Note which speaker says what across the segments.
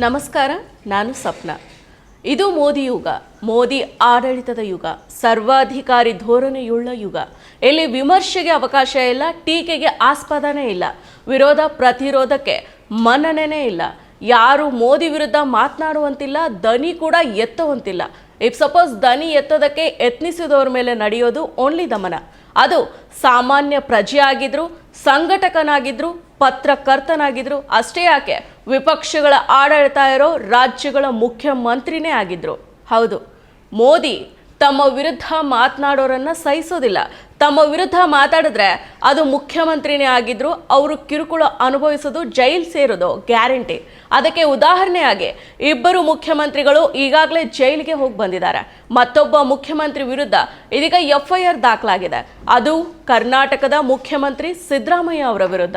Speaker 1: ನಮಸ್ಕಾರ, ನಾನು ಸಪ್ನ. ಇದು ಮೋದಿ ಯುಗ, ಮೋದಿ ಆಡಳಿತದ ಯುಗ, ಸರ್ವಾಧಿಕಾರಿ ಧೋರಣೆಯುಳ್ಳ ಯುಗ. ಇಲ್ಲಿ ವಿಮರ್ಶೆಗೆ ಅವಕಾಶ ಇಲ್ಲ, ಟೀಕೆಗೆ ಆಸ್ಪದನೇ ಇಲ್ಲ, ವಿರೋಧ ಪ್ರತಿರೋಧಕ್ಕೆ ಮನ್ನಣೆನೇ ಇಲ್ಲ. ಯಾರು ಮೋದಿ ವಿರುದ್ಧ ಮಾತನಾಡುವಂತಿಲ್ಲ ದನಿ ಕೂಡ ಎತ್ತುವಂತಿಲ್ಲ. ಇಫ್ ಸಪೋಸ್ ದನಿ ಎತ್ತೋದಕ್ಕೆ ಯತ್ನಿಸಿದವ್ರ ಮೇಲೆ ನಡೆಯೋದು ಓನ್ಲಿ ದಮನ. ಅದು ಸಾಮಾನ್ಯ ಪ್ರಜೆಯಾಗಿದ್ರು, ಸಂಘಟಕನಾಗಿದ್ರು, ಪತ್ರಕರ್ತನಾಗಿದ್ರು, ಅಷ್ಟೇ ಯಾಕೆ? ವಿಪಕ್ಷಗಳ ಆಡಳಿತ ಇರೋ ರಾಜ್ಯಗಳ ಮುಖ್ಯಮಂತ್ರಿನೇ ಆಗಿದ್ರು. ಹೌದು. ಮೋದಿ ತಮ್ಮ ವಿರುದ್ಧ ಮಾತನಾಡೋರನ್ನ ಸಹಿಸೋದಿಲ್ಲ. ತಮ್ಮ ವಿರುದ್ಧ ಮಾತಾಡಿದ್ರೆ ಅದು ಮುಖ್ಯಮಂತ್ರಿನೇ ಆಗಿದ್ರು, ಅವರು ಕಿರುಕುಳ ಅನುಭವಿಸೋದು ಜೈಲ್ ಸೇರೋದು, ಗ್ಯಾರಂಟಿ. ಅದಕ್ಕೆ ಉದಾಹರಣೆಯಾಗಿ, ಇಬ್ಬರು ಮುಖ್ಯಮಂತ್ರಿಗಳು ಈಗಾಗಲೇ ಜೈಲಿಗೆ ಹೋಗಿ ಬಂದಿದ್ದಾರೆ. ಮತ್ತೊಬ್ಬ ಮುಖ್ಯಮಂತ್ರಿ ವಿರುದ್ಧ ಇದೀಗ ಎಫ್ಐಆರ್ ದಾಖಲಾಗಿದೆ. ಅದು ಕರ್ನಾಟಕದ ಮುಖ್ಯಮಂತ್ರಿ ಸಿದ್ದರಾಮಯ್ಯ ಅವರ ವಿರುದ್ಧ.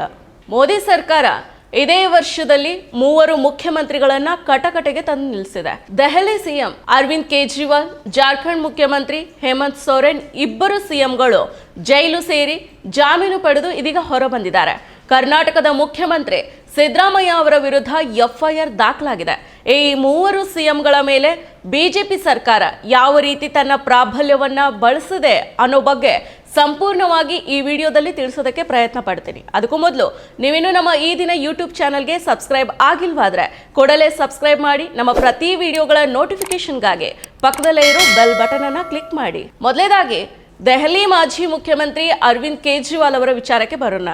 Speaker 1: ಮೋದಿ ಸರ್ಕಾರ ಇದೇ ವರ್ಷದಲ್ಲಿ ಮೂವರು ಮುಖ್ಯಮಂತ್ರಿಗಳನ್ನ ಕಟಕಟೆಗೆ ತಂದು ನಿಲ್ಲಿಸಿದೆ. ದೆಹಲಿ ಸಿಎಂ ಅರವಿಂದ್ ಕೇಜ್ರಿವಾಲ್, ಜಾರ್ಖಂಡ್ ಮುಖ್ಯಮಂತ್ರಿ ಹೇಮಂತ್ ಸೊರೆನ್ ಇಬ್ಬರು ಸಿಎಂಗಳು ಜೈಲು ಸೇರಿ ಜಾಮೀನು ಪಡೆದು ಇದೀಗ ಹೊರಬಂದಿದ್ದಾರೆ. ಕರ್ನಾಟಕದ ಮುಖ್ಯಮಂತ್ರಿ ಸಿದ್ದರಾಮಯ್ಯ ಅವರ ವಿರುದ್ಧ ಎಫ್ಐಆರ್ ದಾಖಲಾಗಿದೆ. ಈ ಮೂವರು ಸಿಎಂಗಳ ಮೇಲೆ ಬಿಜೆಪಿ ಸರ್ಕಾರ ಯಾವ ರೀತಿ ತನ್ನ ಪ್ರಾಬಲ್ಯವನ್ನ ಬಳಸಿದೆ ಅನ್ನೋ ಬಗ್ಗೆ ಸಂಪೂರ್ಣವಾಗಿ ಈ ವಿಡಿಯೋದಲ್ಲಿ ತಿಳಿಸೋದಕ್ಕೆ ಪ್ರಯತ್ನ ಪಡ್ತೀನಿ. ಅದಕ್ಕೂ ಮೊದಲು ನೀವಿನ್ನೂ ನಮ್ಮ ಈ ದಿನ ಯೂಟ್ಯೂಬ್ ಚಾನಲ್ಗೆ ಸಬ್ಸ್ಕ್ರೈಬ್ ಆಗಿಲ್ವಾದ್ರೆ ಕೂಡಲೇ ಸಬ್ಸ್ಕ್ರೈಬ್ ಮಾಡಿ, ನಮ್ಮ ಪ್ರತಿ ವಿಡಿಯೋಗಳ ನೋಟಿಫಿಕೇಶನ್ಗಾಗಿ ಪಕ್ಕದಲ್ಲೇ ಇರೋ ಬೆಲ್ ಬಟನ್ ಅನ್ನ ಕ್ಲಿಕ್ ಮಾಡಿ. ಮೊದಲೇದಾಗಿ, ದೆಹಲಿ ಮಾಜಿ ಮುಖ್ಯಮಂತ್ರಿ ಅರವಿಂದ್ ಕೇಜ್ರಿವಾಲ್ ಅವರ ವಿಚಾರಕ್ಕೆ ಬರೋಣ.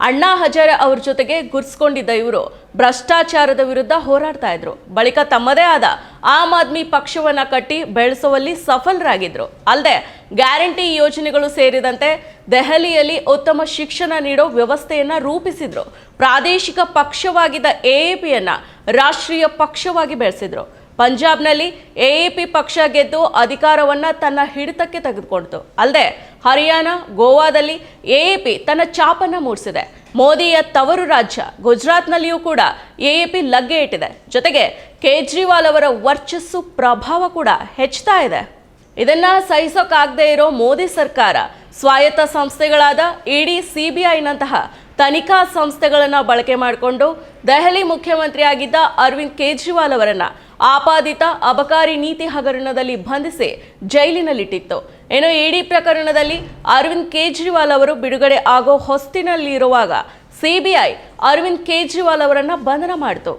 Speaker 1: ಅಣ್ಣಾ ಹಜಾರೆ ಅವ್ರ ಜೊತೆಗೆ ಗುರ್ಸ್ಕೊಂಡಿದ್ದ ಇವರು. ಭ್ರಷ್ಟಾಚಾರದ ವಿರುದ್ಧ ಹೋರಾಡ್ತಾ ಇದ್ರು. ಬಳಿಕ ತಮ್ಮದೇ ಆದ ಆಮ್ ಆದ್ಮಿ ಪಕ್ಷವನ್ನ ಕಟ್ಟಿ ಬೆಳೆಸುವಲ್ಲಿ ಸಫಲರಾಗಿದ್ರು. ಅಲ್ಲದೆ ಗ್ಯಾರಂಟಿ ಯೋಜನೆಗಳು ಸೇರಿದಂತೆ ದೆಹಲಿಯಲ್ಲಿ ಉತ್ತಮ ಶಿಕ್ಷಣ ನೀಡೋ ವ್ಯವಸ್ಥೆಯನ್ನ ರೂಪಿಸಿದ್ರು. ಪ್ರಾದೇಶಿಕ ಪಕ್ಷವಾಗಿದ್ದ ಎಎಪಿಯನ್ನ ರಾಷ್ಟ್ರೀಯ ಪಕ್ಷವಾಗಿ ಬೆಳೆಸಿದ್ರು. ಪಂಜಾಬ್ನಲ್ಲಿ ಎಎಪಿ ಪಕ್ಷ ಗೆದ್ದು ಅಧಿಕಾರವನ್ನ ತನ್ನ ಹಿಡಿತಕ್ಕೆ ತೆಗೆದುಕೊಡ್ತು. ಅಲ್ಲದೆ ಹರಿಯಾಣ, ಗೋವಾದಲ್ಲಿ ಎಎಪಿ ತನ್ನ ಚಾಪನ್ನ ಮೂಡಿಸಿದೆ. ಮೋದಿಯ ತವರು ರಾಜ್ಯ ಗುಜರಾತ್ನಲ್ಲಿಯೂ ಕೂಡ ಎಎಪಿ ಲಗ್ಗೆ ಇಟ್ಟಿದೆ. ಜೊತೆಗೆ ಕೇಜ್ರಿವಾಲ್ ಅವರ ವರ್ಚಸ್ಸು ಪ್ರಭಾವ ಕೂಡ ಹೆಚ್ಚುತ್ತಾ ಇದೆ. ಇದನ್ನ ಸಹಿಸೋಕಾಗದೇ ಇರೋ ಮೋದಿ ಸರ್ಕಾರ ಸ್ವಾಯತ್ತ ಸಂಸ್ಥೆಗಳಾದ ಇಡಿ, ಸಿಬಿಐನಂತಹ ತನಿಖಾ ಸಂಸ್ಥೆಗಳನ್ನು ಬಳಕೆ ಮಾಡಿಕೊಂಡು ದೆಹಲಿ ಮುಖ್ಯಮಂತ್ರಿಯಾಗಿದ್ದ ಅರವಿಂದ್ ಕೇಜ್ರಿವಾಲ್ ಅವರನ್ನು ಆಪಾದಿತ ಅಬಕಾರಿ ನೀತಿ ಹಗರಣದಲ್ಲಿ ಬಂಧಿಸಿ ಜೈಲಿನಲ್ಲಿಟ್ಟಿತ್ತು. ಇನ್ನು ಇಡಿ ಪ್ರಕರಣದಲ್ಲಿ ಅರವಿಂದ್ ಕೇಜ್ರಿವಾಲ್ ಅವರು ಬಿಡುಗಡೆ ಆಗೋ ಹೊಸ್ತಿನಲ್ಲಿರುವಾಗ ಸಿಬಿಐ ಅರವಿಂದ್ ಕೇಜ್ರಿವಾಲ್ ಅವರನ್ನು ಬಂಧನ ಮಾಡಿತು.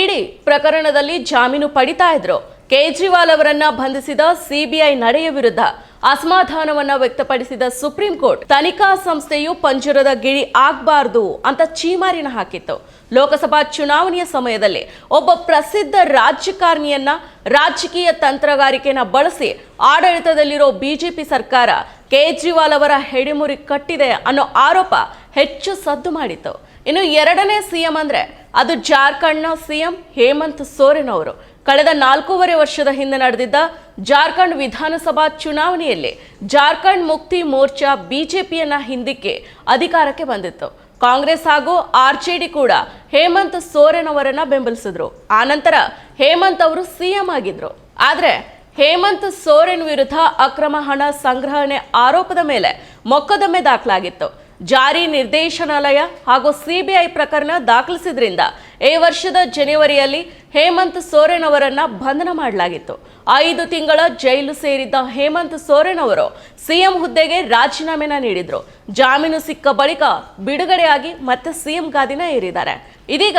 Speaker 1: ಇಡಿ ಪ್ರಕರಣದಲ್ಲಿ ಜಾಮೀನು ಪಡಿತಾ ಇದ್ರು. ಕೇಜ್ರಿವಾಲ್ ಅವರನ್ನು ಬಂಧಿಸಿದ ಸಿಬಿಐ ನಡೆಯ ವಿರುದ್ಧ ಅಸಮಾಧಾನವನ್ನ ವ್ಯಕ್ತಪಡಿಸಿದ ಸುಪ್ರೀಂ ಕೋರ್ಟ್, ತನಿಖಾ ಸಂಸ್ಥೆಯು ಪಂಜರದ ಗಿಳಿ ಆಗಬಾರದು ಅಂತ ಚೀಮಾರಿನ ಹಾಕಿತ್ತು. ಲೋಕಸಭಾ ಚುನಾವಣೆಯ ಸಮಯದಲ್ಲಿ ಒಬ್ಬ ಪ್ರಸಿದ್ಧ ರಾಜಕಾರಣಿಯನ್ನ ರಾಜಕೀಯ ತಂತ್ರಗಾರಿಕೆನ ಬಳಸಿ ಆಡಳಿತದಲ್ಲಿರೋ ಬಿಜೆಪಿ ಸರ್ಕಾರ ಕೇಜ್ರಿವಾಲ್ ಅವರ ಹೆಡಿಮುರಿ ಕಟ್ಟಿದೆ ಅನ್ನೋ ಆರೋಪ ಹೆಚ್ಚು ಸದ್ದು ಮಾಡಿತ್ತು. ಇನ್ನು ಎರಡನೇ ಸಿಎಂ ಅಂದ್ರೆ ಅದು ಜಾರ್ಖಂಡ್ನ ಸಿಎಂ ಹೇಮಂತ್ ಸೋರೆನ್ ಅವರು ಕಳೆದ ನಾಲ್ಕೂವರೆ ವರ್ಷದ ಹಿಂದೆ ನಡೆದಿದ್ದ ಜಾರ್ಖಂಡ್ ವಿಧಾನಸಭಾ ಚುನಾವಣೆಯಲ್ಲಿ ಜಾರ್ಖಂಡ್ ಮುಕ್ತಿ ಮೋರ್ಚಾ ಬಿಜೆಪಿಯನ್ನ ಹಿಂದಿಕ್ಕೆ ಅಧಿಕಾರಕ್ಕೆ ಬಂದಿತ್ತು. ಕಾಂಗ್ರೆಸ್ ಹಾಗೂ ಆರ್ಜೆಡಿ ಕೂಡ ಹೇಮಂತ್ ಸೋರೆನ್ ಅವರನ್ನ ಬೆಂಬಲಿಸಿದ್ರು. ಆನಂತರ ಹೇಮಂತ್ ಅವರು ಸಿಎಂ ಆಗಿದ್ರು. ಆದ್ರೆ ಹೇಮಂತ್ ಸೋರೆನ್ ವಿರುದ್ಧ ಅಕ್ರಮ ಹಣ ಸಂಗ್ರಹಣೆ ಆರೋಪದ ಮೇಲೆ ಮೊಕದ್ದಮೆ ದಾಖಲಾಗಿತ್ತು. ಜಾರಿ ನಿರ್ದೇಶನಾಲಯ ಹಾಗೂ ಸಿಬಿಐ ಪ್ರಕರಣ ದಾಖಲಿಸಿದ್ರಿಂದ ಈ ವರ್ಷದ ಜನವರಿಯಲ್ಲಿ ಹೇಮಂತ್ ಸೋರೆನ್ ಅವರನ್ನ ಬಂಧನ ಮಾಡಲಾಗಿತ್ತು. ಐದು ತಿಂಗಳ ಜೈಲು ಸೇರಿದ್ದ ಹೇಮಂತ್ ಸೋರೆನ್ ಅವರು ಸಿಎಂ ಹುದ್ದೆಗೆ ರಾಜೀನಾಮೆನ ನೀಡಿದ್ರು. ಜಾಮೀನು ಸಿಕ್ಕ ಬಳಿಕ ಬಿಡುಗಡೆಯಾಗಿ ಮತ್ತೆ ಸಿಎಂ ಗಾದಿನ ಏರಿದ್ದಾರೆ. ಇದೀಗ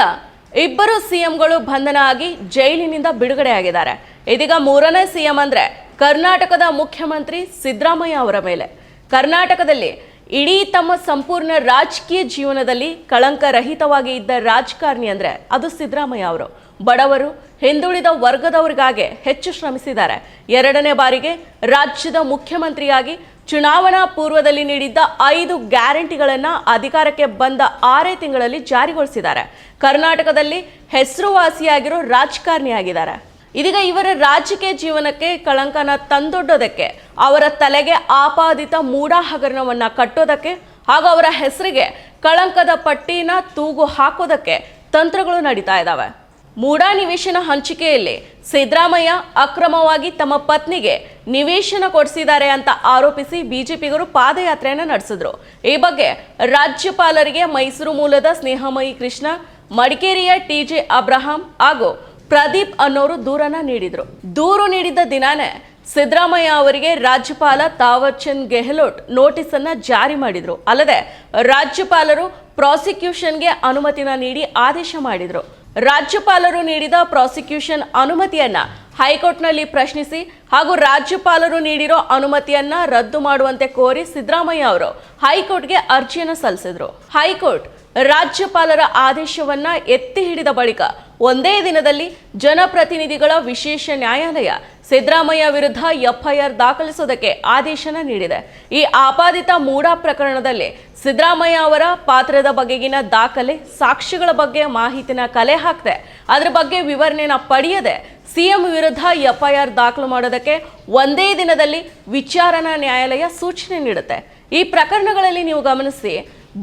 Speaker 1: ಇಬ್ಬರು ಸಿಎಂಗಳು ಬಂಧನ ಆಗಿ ಜೈಲಿನಿಂದ ಬಿಡುಗಡೆಯಾಗಿದ್ದಾರೆ. ಇದೀಗ ಮೂರನೇ ಸಿಎಂ ಅಂದ್ರೆ ಕರ್ನಾಟಕದ ಮುಖ್ಯಮಂತ್ರಿ ಸಿದ್ದರಾಮಯ್ಯ ಅವರ ಮೇಲೆ. ಕರ್ನಾಟಕದಲ್ಲಿ ಇಡೀ ತಮ್ಮ ಸಂಪೂರ್ಣ ರಾಜಕೀಯ ಜೀವನದಲ್ಲಿ ಕಳಂಕರಹಿತವಾಗಿ ಇದ್ದ ರಾಜಕಾರಣಿ ಅಂದ್ರೆ ಅದು ಸಿದ್ದರಾಮಯ್ಯ ಅವರು. ಬಡವರು, ಹಿಂದುಳಿದ ವರ್ಗದವರಿಗಾಗಿ ಹೆಚ್ಚು ಶ್ರಮಿಸಿದ್ದಾರೆ. ಎರಡನೇ ಬಾರಿಗೆ ರಾಜ್ಯದ ಮುಖ್ಯಮಂತ್ರಿಯಾಗಿ ಚುನಾವಣಾ ಪೂರ್ವದಲ್ಲಿ ನೀಡಿದ್ದ ಐದು ಗ್ಯಾರಂಟಿಗಳನ್ನು ಅಧಿಕಾರಕ್ಕೆ ಬಂದ ಆರೇ ತಿಂಗಳಲ್ಲಿ ಜಾರಿಗೊಳಿಸಿದ್ದಾರೆ. ಕರ್ನಾಟಕದಲ್ಲಿ ಹೆಸರುವಾಸಿಯಾಗಿರೋ ರಾಜಕಾರಣಿಯಾಗಿದ್ದಾರೆ. ಇದೀಗ ಇವರ ರಾಜಕೀಯ ಜೀವನಕ್ಕೆ ಕಳಂಕನ ತಂದೊಡ್ಡೋದಕ್ಕೆ, ಅವರ ತಲೆಗೆ ಆಪಾದಿತ ಮೂಡ ಹಗರಣವನ್ನ ಕಟ್ಟೋದಕ್ಕೆ ಹಾಗೂ ಅವರ ಹೆಸರಿಗೆ ಕಳಂಕದ ಪಟ್ಟಿನ ತೂಗು ಹಾಕೋದಕ್ಕೆ ತಂತ್ರಗಳು ನಡೀತಾ ಇದ್ದಾವೆ ಮೂಡಾ ನಿವೇಶನ ಹಂಚಿಕೆಯಲ್ಲಿ ಸಿದ್ದರಾಮಯ್ಯ ಅಕ್ರಮವಾಗಿ ತಮ್ಮ ಪತ್ನಿಗೆ ನಿವೇಶನ ಕೊಡಿಸಿದ್ದಾರೆ ಅಂತ ಆರೋಪಿಸಿ ಬಿಜೆಪಿಗರು ಪಾದಯಾತ್ರೆಯನ್ನು ನಡೆಸಿದ್ರು. ಈ ಬಗ್ಗೆ ರಾಜ್ಯಪಾಲರಿಗೆ ಮೈಸೂರು ಮೂಲದ ಸ್ನೇಹಮಯಿ ಕೃಷ್ಣ, ಮಡಿಕೇರಿಯ ಟಿಜೆ ಅಬ್ರಹಾಂ ಹಾಗೂ ಪ್ರದೀಪ್ ಅನ್ನೋರು ದೂರನ ನೀಡಿದ್ರು. ದೂರು ನೀಡಿದ್ದ ದಿನಾನೇ ಸಿದ್ದರಾಮಯ್ಯ ಅವರಿಗೆ ರಾಜ್ಯಪಾಲ ತಾವರ್ಚಂದ್ ಗೆಹ್ಲೋಟ್ ನೋಟಿಸ್ ಅನ್ನ ಜಾರಿ ಮಾಡಿದ್ರು. ಅಲ್ಲದೆ ರಾಜ್ಯಪಾಲರು ಪ್ರಾಸಿಕ್ಯೂಷನ್ಗೆ ಅನುಮತಿನ ನೀಡಿ ಆದೇಶ ಮಾಡಿದ್ರು. ರಾಜ್ಯಪಾಲರು ನೀಡಿದ ಪ್ರಾಸಿಕ್ಯೂಷನ್ ಅನುಮತಿಯನ್ನ ಹೈಕೋರ್ಟ್ನಲ್ಲಿ ಪ್ರಶ್ನಿಸಿ ಹಾಗೂ ರಾಜ್ಯಪಾಲರು ನೀಡಿರೋ ಅನುಮತಿಯನ್ನ ರದ್ದು ಮಾಡುವಂತೆ ಕೋರಿ ಸಿದ್ದರಾಮಯ್ಯ ಅವರು ಹೈಕೋರ್ಟ್ಗೆ ಅರ್ಜಿಯನ್ನು ಸಲ್ಲಿಸಿದ್ರು. ಹೈಕೋರ್ಟ್ ರಾಜ್ಯಪಾಲರ ಆದೇಶವನ್ನ ಎತ್ತಿ ಹಿಡಿದ ಬಳಿಕ ಒಂದೇ ದಿನದಲ್ಲಿ ಜನಪ್ರತಿನಿಧಿಗಳ ವಿಶೇಷ ನ್ಯಾಯಾಲಯ ಸಿದ್ದರಾಮಯ್ಯ ವಿರುದ್ಧ ಎಫ್ಐಆರ್ ದಾಖಲಿಸುವುದಕ್ಕೆ ಆದೇಶನ ನೀಡಿದೆ. ಈ ಆಪಾದಿತ ಮೂಡ ಪ್ರಕರಣದಲ್ಲಿ ಸಿದ್ದರಾಮಯ್ಯ ಅವರ ಪಾತ್ರದ ಬಗೆಗಿನ ದಾಖಲೆ, ಸಾಕ್ಷಿಗಳ ಬಗ್ಗೆ ಮಾಹಿತಿನ ಕಲೆ ಹಾಕಿದೆ, ಅದರ ಬಗ್ಗೆ ವಿವರಣೆನ ಪಡೆಯದೆ ಸಿಎಂ ವಿರುದ್ಧ ಎಫ್ಐಆರ್ ದಾಖಲು ಮಾಡೋದಕ್ಕೆ ಒಂದೇ ದಿನದಲ್ಲಿ ವಿಚಾರಣಾ ನ್ಯಾಯಾಲಯ ಸೂಚನೆ ನೀಡುತ್ತೆ. ಈ ಪ್ರಕರಣಗಳಲ್ಲಿ ನೀವು ಗಮನಿಸಿ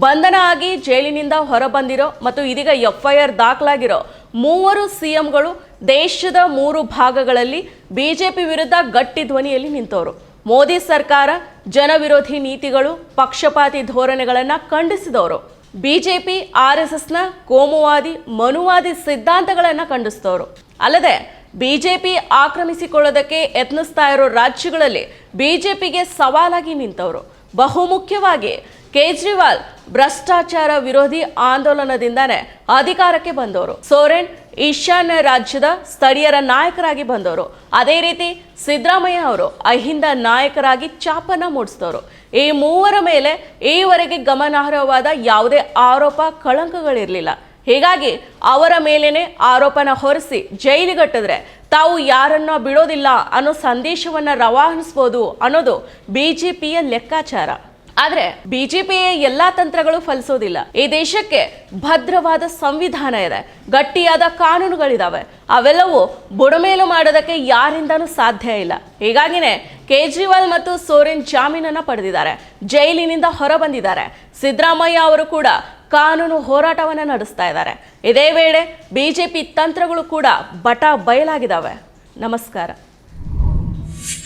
Speaker 1: ಬಂಧನ ಆಗಿ ಜೈಲಿನಿಂದ ಹೊರಬಂದಿರೋ ಮತ್ತು ಇದೀಗ ಎಫ್ಐಆರ್ ದಾಖಲಾಗಿರೋ ಮೂವರು ಸಿಎಂಗಳು ದೇಶದ ಮೂರು ಭಾಗಗಳಲ್ಲಿ ಬಿಜೆಪಿ ವಿರುದ್ಧ ಗಟ್ಟಿ ಧ್ವನಿಯಲ್ಲಿ ನಿಂತವರು ಮೋದಿ ಸರ್ಕಾರ ಜನವಿರೋಧಿ ನೀತಿಗಳು, ಪಕ್ಷಪಾತಿ ಧೋರಣೆಗಳನ್ನು ಖಂಡಿಸಿದವರು ಬಿಜೆಪಿ, ಆರ್ ಎಸ್ ಎಸ್ನ ಕೋಮುವಾದಿ, ಮನುವಾದಿ ಸಿದ್ಧಾಂತಗಳನ್ನು ಖಂಡಿಸಿದವರು ಅಲ್ಲದೆ ಬಿಜೆಪಿ ಆಕ್ರಮಿಸಿಕೊಳ್ಳೋದಕ್ಕೆ ಯತ್ನಿಸ್ತಾ ಇರೋ ರಾಜ್ಯಗಳಲ್ಲಿ ಬಿಜೆಪಿಗೆ ಸವಾಲಾಗಿ ನಿಂತವರು ಬಹುಮುಖ್ಯವಾಗಿ ಕೇಜ್ರಿವಾಲ್ ಭ್ರಷ್ಟಾಚಾರ ವಿರೋಧಿ ಆಂದೋಲನದಿಂದಾನೇ ಅಧಿಕಾರಕ್ಕೆ ಬಂದವರು. ಸೋರೆನ್ ಈಶಾನ್ಯ ರಾಜ್ಯದ ಸ್ಥಳೀಯರ ನಾಯಕರಾಗಿ ಬಂದವರು. ಅದೇ ರೀತಿ ಸಿದ್ದರಾಮಯ್ಯ ಅವರು ಅಹಿಂದ ನಾಯಕರಾಗಿ ಚಾಪನ ಮೂಡಿಸಿದವರು. ಈ ಮೂವರ ಮೇಲೆ ಈವರೆಗೆ ಗಮನಾರ್ಹವಾದ ಯಾವುದೇ ಆರೋಪ ಕಳಂಕಗಳಿರಲಿಲ್ಲ. ಹೀಗಾಗಿ ಅವರ ಮೇಲೇನೆ ಆರೋಪನ ಹೊರಿಸಿ ಜೈಲಿಗಟ್ಟಿದ್ರೆ ತಾವು ಯಾರನ್ನ ಬಿಡೋದಿಲ್ಲ ಅನ್ನೋ ಸಂದೇಶವನ್ನು ರವಾನಿಸ್ಬೋದು ಅನ್ನೋದು ಬಿಜೆಪಿಯ ಲೆಕ್ಕಾಚಾರ. ಆದ್ರೆ ಬಿಜೆಪಿಯ ಎಲ್ಲಾ ತಂತ್ರಗಳು ಫಲಿಸೋದಿಲ್ಲ. ಈ ದೇಶಕ್ಕೆ ಭದ್ರವಾದ ಸಂವಿಧಾನ ಇದೆ. ಗಟ್ಟಿಯಾದ ಕಾನೂನುಗಳಿದಾವೆ. ಅವೆಲ್ಲವೂ ಬುಡಮೇಲು ಮಾಡೋದಕ್ಕೆ ಯಾರಿಂದನೂ ಸಾಧ್ಯ ಇಲ್ಲ. ಹೀಗಾಗಿನೇ ಕೇಜ್ರಿವಾಲ್ ಮತ್ತು ಸೋರೆನ್ ಜಾಮೀನನ್ನ ಪಡೆದಿದ್ದಾರೆ. ಜೈಲಿನಿಂದ ಹೊರ ಬಂದಿದ್ದಾರೆ ಸಿದ್ದರಾಮಯ್ಯ ಅವರು ಕೂಡ ಕಾನೂನು ಹೋರಾಟವನ್ನ ನಡೆಸ್ತಾ ಇದ್ದಾರೆ. ಇದೇ ವೇಳೆ ಬಿಜೆಪಿ ತಂತ್ರಗಳು ಕೂಡ ಬಟ ಬಯಲಾಗಿದ್ದಾವೆ ನಮಸ್ಕಾರ.